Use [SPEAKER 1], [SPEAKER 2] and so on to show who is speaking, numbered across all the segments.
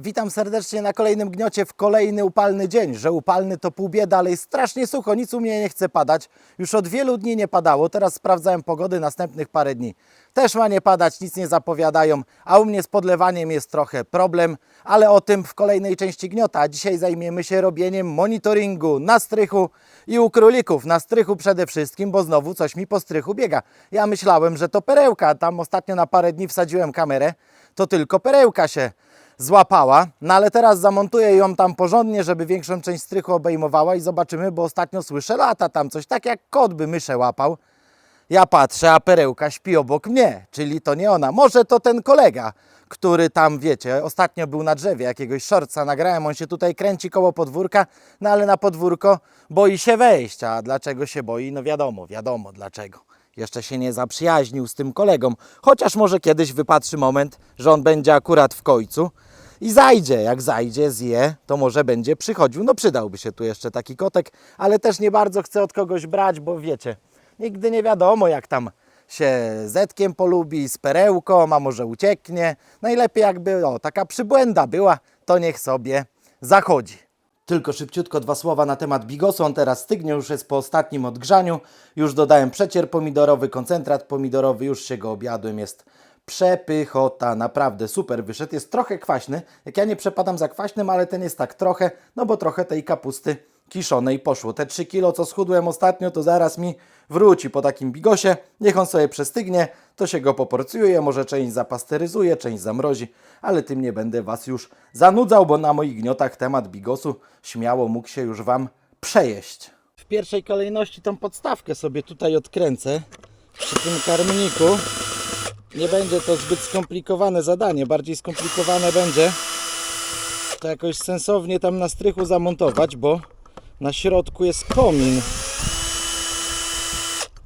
[SPEAKER 1] Witam serdecznie na kolejnym gniocie w kolejny upalny dzień. Że upalny to pół bieda, ale jest strasznie sucho, nic u mnie nie chce padać. Już od wielu dni nie padało, teraz sprawdzałem pogody następnych parę dni. Też ma nie padać, nic nie zapowiadają, a u mnie z podlewaniem jest trochę problem, ale o tym w kolejnej części gniota. Dzisiaj zajmiemy się robieniem monitoringu na strychu i u królików. Na strychu przede wszystkim, bo znowu coś mi po strychu biega. Ja myślałem, że to perełka, tam ostatnio na parę dni wsadziłem kamerę, to tylko perełka się złapała, no ale teraz zamontuję ją tam porządnie, żeby większą część strychu obejmowała i zobaczymy, bo ostatnio słyszę lata tam coś, tak jak kot by myszę łapał. Ja patrzę, a perełka śpi obok mnie, czyli to nie ona. Może to ten kolega, który tam, wiecie, ostatnio był na drzewie jakiegoś shortsa, nagrałem, on się tutaj kręci koło podwórka, no ale na podwórko boi się wejść. A dlaczego się boi? No wiadomo, wiadomo dlaczego. Jeszcze się nie zaprzyjaźnił z tym kolegą, chociaż może kiedyś wypatrzy moment, że on będzie akurat w końcu i zajdzie. Jak zajdzie, zje, to może będzie przychodził. No przydałby się tu jeszcze taki kotek, ale też nie bardzo chcę od kogoś brać, bo wiecie, nigdy nie wiadomo jak tam się zetkiem polubi, z perełką, a może ucieknie. Najlepiej jakby o, taka przybłęda była, to niech sobie zachodzi. Tylko szybciutko dwa słowa na temat bigosu. On teraz stygnie, już jest po ostatnim odgrzaniu. Już dodałem przecier pomidorowy, koncentrat pomidorowy, już się go objadłem. Jest przepychota, naprawdę super wyszedł. Jest trochę kwaśny. Jak ja nie przepadam za kwaśnym, ale ten jest tak trochę, no bo trochę tej kapusty kiszonej poszło. Te 3 kilo, co schudłem ostatnio, to zaraz mi wróci po takim bigosie. Niech on sobie przestygnie, to się go poporcjuje, może część zapasteryzuje, część zamrozi, ale tym nie będę Was już zanudzał, bo na moich gniotach temat bigosu śmiało mógł się już Wam przejeść. W pierwszej kolejności tą podstawkę sobie tutaj odkręcę przy tym karmniku. Nie będzie to zbyt skomplikowane zadanie, bardziej skomplikowane będzie to jakoś sensownie tam na strychu zamontować, bo na środku jest komin.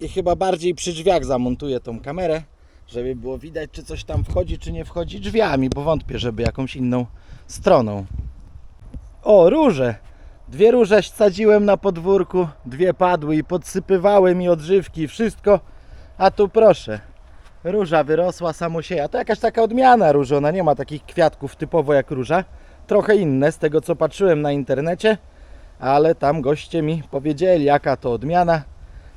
[SPEAKER 1] I chyba bardziej przy drzwiach zamontuję tą kamerę, żeby było widać, czy coś tam wchodzi, czy nie wchodzi drzwiami, bo wątpię, żeby jakąś inną stroną. O, róże! Dwie róże sadziłem na podwórku, dwie padły i podsypywałem i odżywki wszystko. A tu proszę, róża wyrosła samosieja. To jakaś taka odmiana róży, ona nie ma takich kwiatków typowo jak róża. Trochę inne z tego co patrzyłem na internecie, ale tam goście mi powiedzieli jaka to odmiana.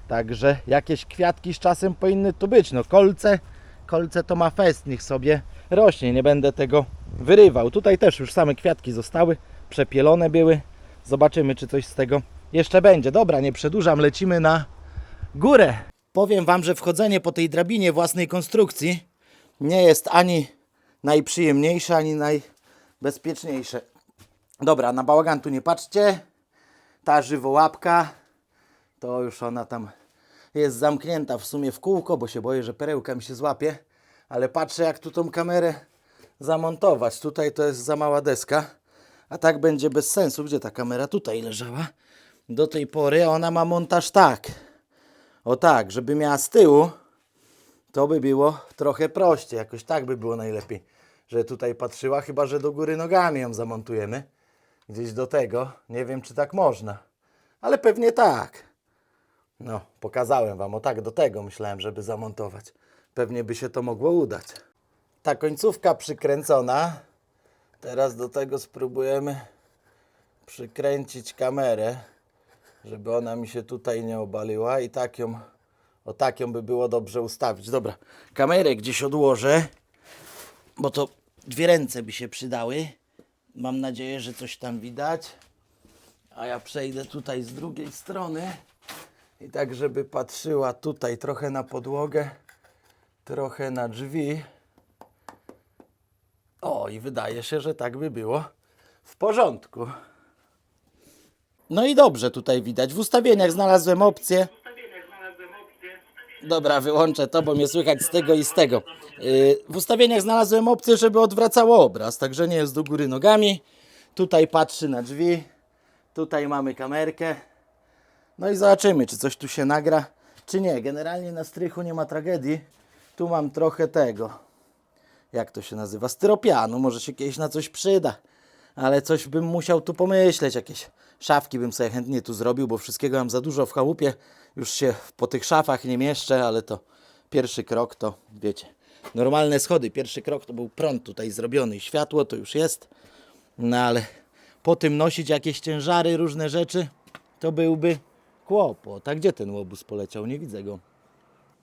[SPEAKER 1] Także jakieś kwiatki z czasem powinny tu być. No kolce, kolce to ma fest, niech sobie rośnie, nie będę tego wyrywał. Tutaj też już same kwiatki zostały, przepielone były. Zobaczymy czy coś z tego jeszcze będzie. Dobra, nie przedłużam, lecimy na górę. Powiem Wam, że wchodzenie po tej drabinie własnej konstrukcji nie jest ani najprzyjemniejsze, ani najbezpieczniejsze. Dobra, na bałagan tu nie patrzcie. Ta żywołapka, to już ona tam jest zamknięta w sumie w kółko, bo się boję, że perełka mi się złapie. Ale patrzę, jak tu tą kamerę zamontować. Tutaj to jest za mała deska, a tak będzie bez sensu. Gdzie ta kamera? Tutaj leżała. Do tej pory ona ma montaż tak. O tak, żeby miała z tyłu, to by było trochę prościej. Jakoś tak by było najlepiej, że tutaj patrzyła, chyba że do góry nogami ją zamontujemy. Gdzieś do tego. Nie wiem, czy tak można, ale pewnie tak. No, pokazałem Wam, o tak, do tego myślałem, żeby zamontować. Pewnie by się to mogło udać. Ta końcówka przykręcona. Teraz do tego spróbujemy przykręcić kamerę, żeby ona mi się tutaj nie obaliła i tak ją, o tak ją by było dobrze ustawić. Dobra, kamerę gdzieś odłożę, bo to dwie ręce by się przydały. Mam nadzieję, że coś tam widać. A ja przejdę tutaj z drugiej strony i tak, żeby patrzyła tutaj trochę na podłogę, trochę na drzwi. O, i wydaje się, że tak by było w porządku. No i dobrze tutaj widać. W ustawieniach znalazłem opcję. Dobra, wyłączę to, bo mnie słychać z tego i z tego. Yy, W ustawieniach znalazłem opcję, żeby odwracało obraz, także nie jest do góry nogami. Tutaj patrzy na drzwi. Tutaj mamy kamerkę. No i zobaczymy, czy coś tu się nagra, czy nie. Generalnie na strychu nie ma tragedii. Tu mam trochę tego. Jak to się nazywa? Styropianu. Może się kiedyś na coś przyda. Ale coś bym musiał tu pomyśleć. Jakieś szafki bym sobie chętnie tu zrobił, bo wszystkiego mam za dużo w chałupie. Już się po tych szafach nie mieszczę, ale to pierwszy krok to, wiecie, normalne schody. Pierwszy krok to był prąd tutaj zrobiony światło to już jest. No ale po tym nosić jakieś ciężary, różne rzeczy, to byłby kłopot. A gdzie ten łobuz poleciał? Nie widzę go.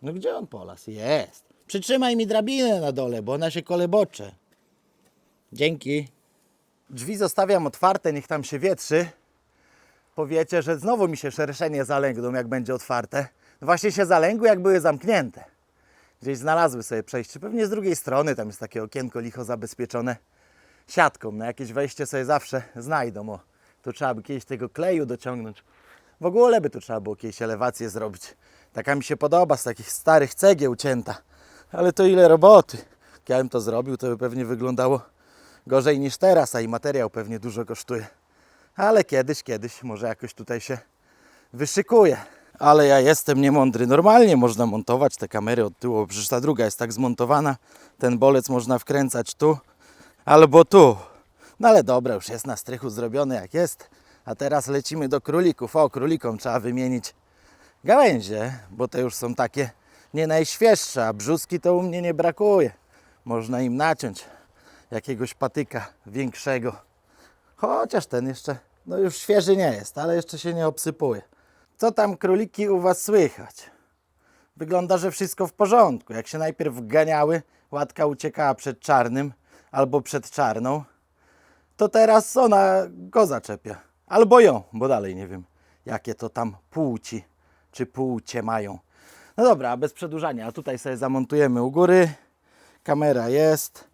[SPEAKER 1] No gdzie on polas? Jest. Przytrzymaj mi drabinę na dole, bo ona się kolebocze. Dzięki. Drzwi zostawiam otwarte, niech tam się wietrzy. Powiecie, że znowu mi się szerszenie zalęgną, jak będzie otwarte. No właśnie się zalęgły, jak były zamknięte. Gdzieś znalazły sobie przejście. Pewnie z drugiej strony tam jest takie okienko licho zabezpieczone siatką. Na jakieś wejście sobie zawsze znajdą. O, tu trzeba by kiedyś tego kleju dociągnąć. W ogóle by tu trzeba było kiedyś elewację zrobić. Taka mi się podoba, z takich starych cegieł cięta. Ale to ile roboty. Jak ja bym to zrobił, to by pewnie wyglądało gorzej niż teraz, a i materiał pewnie dużo kosztuje. Ale kiedyś, kiedyś może jakoś tutaj się wyszykuje. Ale ja jestem niemądry. Normalnie można montować te kamery od tyłu, przecież ta druga jest tak zmontowana. Ten bolec można wkręcać tu albo tu. No ale dobra, już jest na strychu zrobione jak jest. A teraz lecimy do królików. O, królikom trzeba wymienić gałęzie, bo te już są takie nie najświeższe, a brzuski to u mnie nie brakuje. Można im naciąć jakiegoś patyka większego. Chociaż ten jeszcze, no już świeży nie jest, ale jeszcze się nie obsypuje. Co tam króliki u Was słychać? Wygląda, że wszystko w porządku. Jak się najpierw ganiały, łatka uciekała przed czarnym albo przed czarną, to teraz ona go zaczepia. Albo ją, bo dalej nie wiem, jakie to tam płci czy płcie mają. No dobra, bez przedłużania, tutaj sobie zamontujemy u góry. Kamera jest,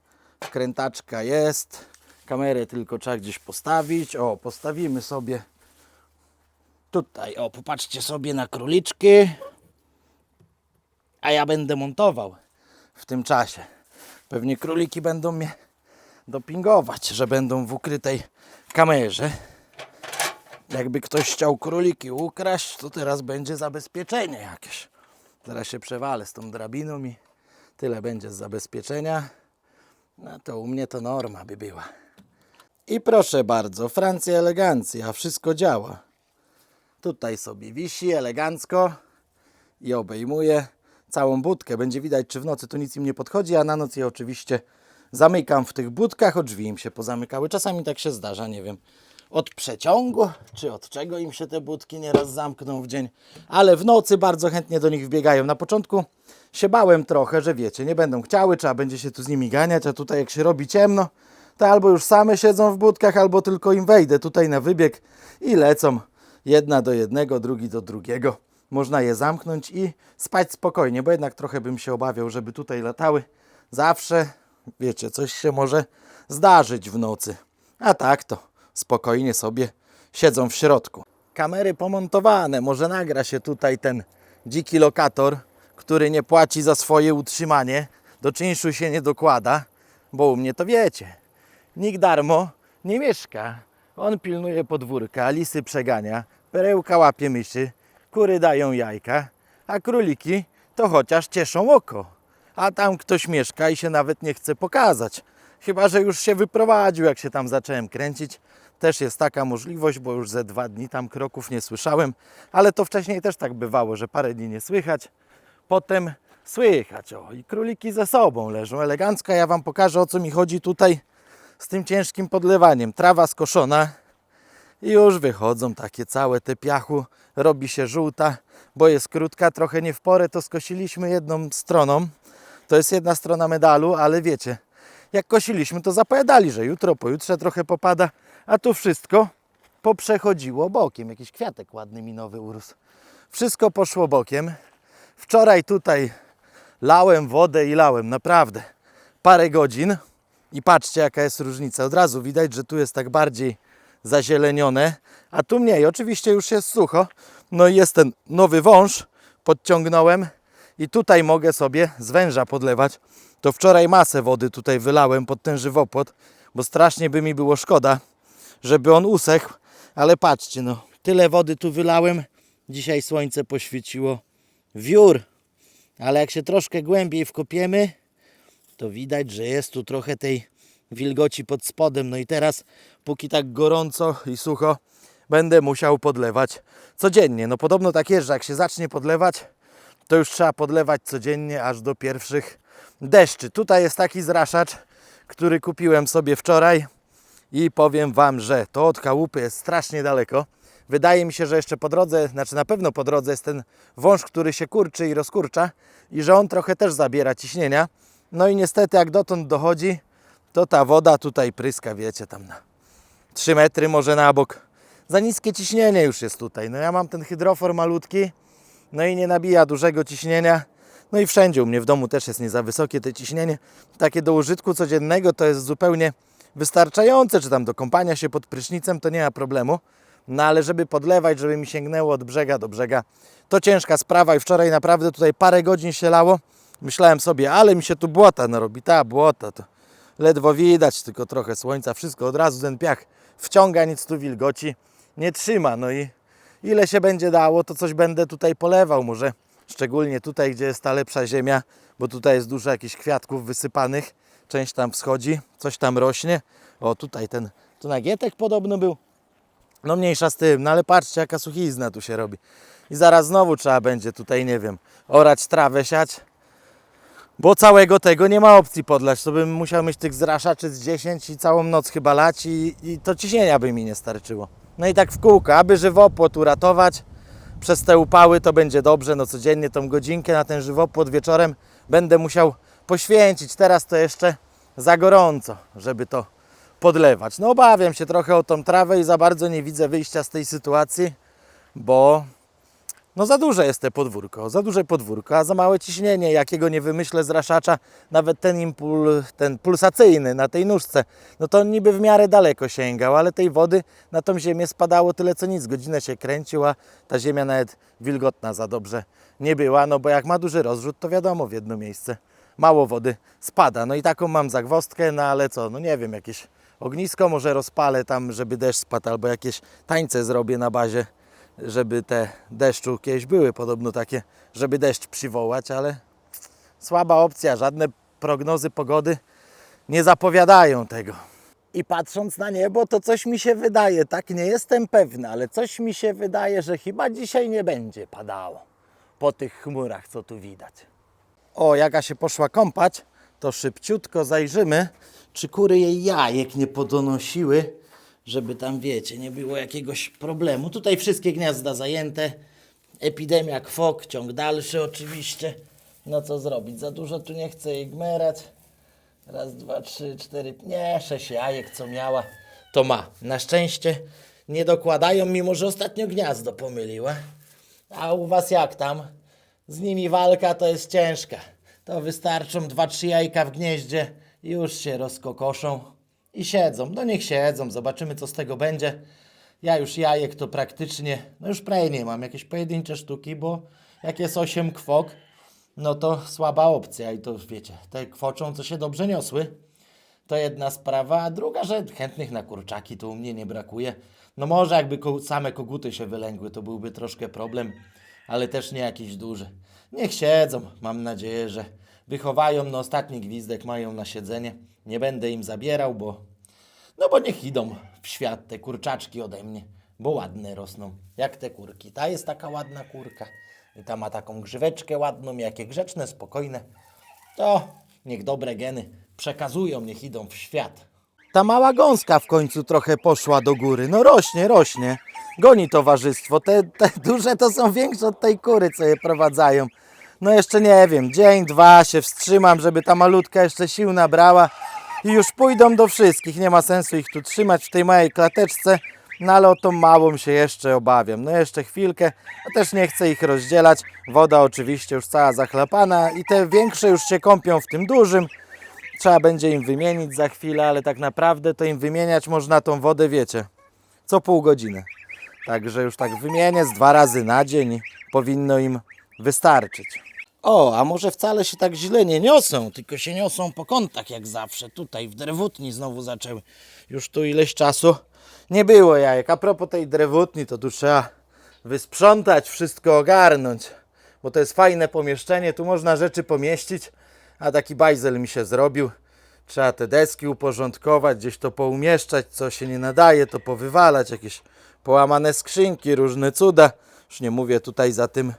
[SPEAKER 1] wkrętaczka jest. Kamerę tylko trzeba gdzieś postawić. O, postawimy sobie tutaj. O, popatrzcie sobie na króliczki. A ja będę montował w tym czasie. Pewnie króliki będą mnie dopingować, że będą w ukrytej kamerze. Jakby ktoś chciał króliki ukraść, to teraz będzie zabezpieczenie jakieś. Zaraz się przewalę z tą drabiną i tyle będzie z zabezpieczenia. No to u mnie to norma by była. I proszę bardzo, Francja elegancja, wszystko działa. Tutaj sobie wisi elegancko i obejmuje całą budkę. Będzie widać, czy w nocy to nic im nie podchodzi, a na noc je oczywiście zamykam w tych budkach, o drzwi im się pozamykały. Czasami tak się zdarza, nie wiem, od przeciągu, czy od czego im się te budki nieraz zamkną w dzień, ale w nocy bardzo chętnie do nich wbiegają. Na początku się bałem trochę, że wiecie, nie będą chciały, trzeba będzie się tu z nimi ganiać, a tutaj jak się robi ciemno, to albo już same siedzą w budkach, albo tylko im wejdę tutaj na wybieg i lecą jedna do jednego, drugi do drugiego. Można je zamknąć i spać spokojnie, bo jednak trochę bym się obawiał, żeby tutaj latały. Zawsze, wiecie, coś się może zdarzyć w nocy. A tak to spokojnie sobie siedzą w środku. Kamery pomontowane, może nagra się tutaj ten dziki lokator, który nie płaci za swoje utrzymanie, do czynszu się nie dokłada, bo u mnie to wiecie. Nikt darmo nie mieszka. On pilnuje podwórka, lisy przegania, perełka łapie myszy, kury dają jajka, a króliki to chociaż cieszą oko. A tam ktoś mieszka i się nawet nie chce pokazać. Chyba, że już się wyprowadził, jak się tam zacząłem kręcić. Też jest taka możliwość, bo już ze dwa dni tam kroków nie słyszałem, ale to wcześniej też tak bywało, że parę dni nie słychać. Potem słychać, o, i króliki ze sobą leżą elegancko. Ja Wam pokażę, o co mi chodzi tutaj z tym ciężkim podlewaniem. Trawa skoszona i już wychodzą takie całe te piachu. Robi się żółta, bo jest krótka, trochę nie w porę, to skosiliśmy jedną stroną. To jest jedna strona medalu, ale wiecie, jak kosiliśmy, to zapowiadali, że jutro, pojutrze trochę popada, a tu wszystko poprzechodziło bokiem. Jakiś kwiatek ładny mi nowy urósł. Wszystko poszło bokiem. Wczoraj tutaj lałem wodę i lałem, naprawdę. Parę godzin i patrzcie jaka jest różnica. Od razu widać, że tu jest tak bardziej zazielenione, a tu mniej. Oczywiście już jest sucho. No i jest ten nowy wąż, podciągnąłem i tutaj mogę sobie z węża podlewać. To wczoraj masę wody tutaj wylałem pod ten żywopłot, bo strasznie by mi było szkoda, żeby on usechł. Ale patrzcie, no, tyle wody tu wylałem. Dzisiaj słońce poświeciło wiór. Ale jak się troszkę głębiej wkopiemy, to widać, że jest tu trochę tej wilgoci pod spodem. No i teraz, póki tak gorąco i sucho, będę musiał podlewać codziennie. No podobno tak jest, że jak się zacznie podlewać, to już trzeba podlewać codziennie aż do pierwszych deszczy. Tutaj jest taki zraszacz, który kupiłem sobie wczoraj. i powiem Wam, że to od chałupy jest strasznie daleko. Wydaje mi się, że jeszcze po drodze, znaczy na pewno po drodze jest ten wąż, który się kurczy i rozkurcza i że on trochę też zabiera ciśnienia. No i niestety jak dotąd dochodzi, to ta woda tutaj pryska, wiecie, tam na 3 metry może na bok. Za niskie ciśnienie już jest tutaj. No ja mam ten hydrofor malutki, no i nie nabija dużego ciśnienia. No i wszędzie u mnie w domu też jest nie za wysokie to ciśnienie. Takie do użytku codziennego to jest zupełnie wystarczające, czy tam do kąpania się pod prysznicem to nie ma problemu. No ale żeby podlewać, żeby mi sięgnęło od brzega do brzega, to ciężka sprawa i wczoraj naprawdę tutaj parę godzin się lało. Myślałem sobie, ale mi się tu błota narobi, ta błota to ledwo widać, tylko trochę słońca, wszystko od razu ten piach wciąga, nic tu wilgoci nie trzyma. No i ile się będzie dało, to coś będę tutaj polewał, może szczególnie tutaj, gdzie jest ta lepsza ziemia, bo tutaj jest dużo jakichś kwiatków wysypanych, część tam wschodzi, coś tam rośnie. O, tutaj ten, tu nagietek podobno był. No mniejsza z tym, no ale patrzcie jaka suchizna tu się robi. I zaraz znowu trzeba będzie tutaj, nie wiem, orać trawę, siać. Bo całego tego nie ma opcji podlać. To bym musiał mieć tych zraszaczy z 10 i całą noc chyba lać i, i to ciśnienia by mi nie starczyło. No i tak w kółko, aby żywopłot uratować przez te upały to będzie dobrze. No codziennie tą godzinkę na ten żywopłot wieczorem będę musiał poświęcić. Teraz to jeszcze za gorąco, żeby to podlewać. No obawiam się trochę o tą trawę i za bardzo nie widzę wyjścia z tej sytuacji, bo no za duże jest te podwórko, za duże podwórko, a za małe ciśnienie, jakiego nie wymyślę z raszacza, nawet ten impul, ten pulsacyjny na tej nóżce, no to on niby w miarę daleko sięgał, ale tej wody na tą ziemię spadało tyle co nic, godzinę się kręcił, a ta ziemia nawet wilgotna za dobrze nie była, no bo jak ma duży rozrzut, to wiadomo w jedno miejsce mało wody spada, no i taką mam zagwozdkę, no ale co, no nie wiem, jakieś ognisko może rozpalę tam, żeby deszcz spadł, albo jakieś tańce zrobię na bazie, żeby te deszczu kiedyś były podobno takie, żeby deszcz przywołać, ale słaba opcja, żadne prognozy pogody nie zapowiadają tego. I patrząc na niebo, to coś mi się wydaje, tak nie jestem pewny, ale coś mi się wydaje, że chyba dzisiaj nie będzie padało po tych chmurach, co tu widać. O, jaka się poszła kąpać, to szybciutko zajrzymy, czy kury jej jajek nie podonosiły, żeby tam, wiecie, nie było jakiegoś problemu. Tutaj wszystkie gniazda zajęte, epidemia kwok, ciąg dalszy oczywiście. No co zrobić, za dużo tu nie chcę jej gmerać. Raz, dwa, trzy, cztery, nie, sześć jajek, co miała, to ma. Na szczęście nie dokładają, mimo że ostatnio gniazdo pomyliła. A u was jak tam? Z nimi walka to jest ciężka. To wystarczą dwa, trzy jajka w gnieździe, już się rozkokoszą i siedzą. No niech siedzą, zobaczymy co z tego będzie. Ja już jajek to praktycznie, no już prawie nie mam, jakieś pojedyncze sztuki, bo jak jest 8 kwok, no to słaba opcja i to wiecie, te kwoczą, co się dobrze niosły. To jedna sprawa, a druga, że chętnych na kurczaki to u mnie nie brakuje. No może jakby ko- same koguty się wylęgły, to byłby troszkę problem, ale też nie jakiś duży. Niech siedzą, mam nadzieję, że wychowają, no ostatni gwizdek mają na siedzenie. Nie będę im zabierał, bo no bo niech idą w świat te kurczaczki ode mnie, bo ładne rosną, jak te kurki. Ta jest taka ładna kurka i ta ma taką grzyweczkę ładną, jakie grzeczne, spokojne. To niech dobre geny przekazują, niech idą w świat. Ta mała gąska w końcu trochę poszła do góry. No rośnie, rośnie. Goni towarzystwo. Te, te duże to są większe od tej kury, co je prowadzają. No jeszcze nie wiem, dzień, dwa się wstrzymam, żeby ta malutka jeszcze sił nabrała i już pójdą do wszystkich. Nie ma sensu ich tu trzymać w tej małej klateczce, no ale o tą małą się jeszcze obawiam. No jeszcze chwilkę, a też nie chcę ich rozdzielać. Woda oczywiście już cała zachlapana i te większe już się kąpią w tym dużym. Trzeba będzie im wymienić za chwilę, ale tak naprawdę to im wymieniać można tą wodę, wiecie, co pół godziny. Także już tak wymienię z dwa razy na dzień powinno im wystarczyć. O, a może wcale się tak źle nie niosą, tylko się niosą po kątach jak zawsze. Tutaj w drewutni znowu zaczęły. Już tu ileś czasu nie było jajek. A propos tej drewutni, to tu trzeba wysprzątać, wszystko ogarnąć, bo to jest fajne pomieszczenie, tu można rzeczy pomieścić, a taki bajzel mi się zrobił. Trzeba te deski uporządkować, gdzieś to poumieszczać, co się nie nadaje, to powywalać, jakieś połamane skrzynki, różne cuda. Już nie mówię tutaj za tym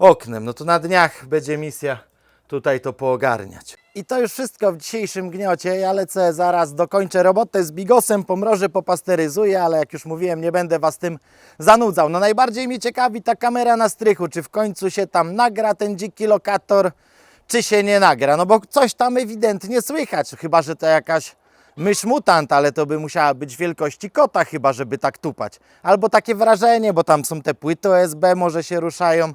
[SPEAKER 1] oknem. No to na dniach będzie misja tutaj to poogarniać. I to już wszystko w dzisiejszym gniocie. Ja lecę zaraz, dokończę robotę z bigosem, pomrożę, popasteryzuję, ale jak już mówiłem, nie będę Was tym zanudzał. No najbardziej mnie ciekawi ta kamera na strychu, czy w końcu się tam nagra ten dziki lokator, czy się nie nagra. No bo coś tam ewidentnie słychać, chyba że to jakaś mysz mutant, ale to by musiała być wielkości kota chyba, żeby tak tupać. Albo takie wrażenie, bo tam są te płyty OSB, może się ruszają.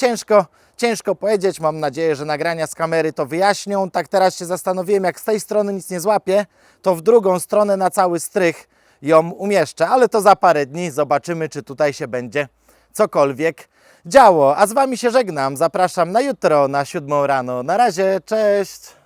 [SPEAKER 1] Ciężko, ciężko powiedzieć. Mam nadzieję, że nagrania z kamery to wyjaśnią. Tak teraz się zastanowiłem, jak z tej strony nic nie złapię, to w drugą stronę na cały strych ją umieszczę. Ale to za parę dni zobaczymy, czy tutaj się będzie cokolwiek działo. A z Wami się żegnam. Zapraszam na jutro na siódmą rano. Na razie, cześć!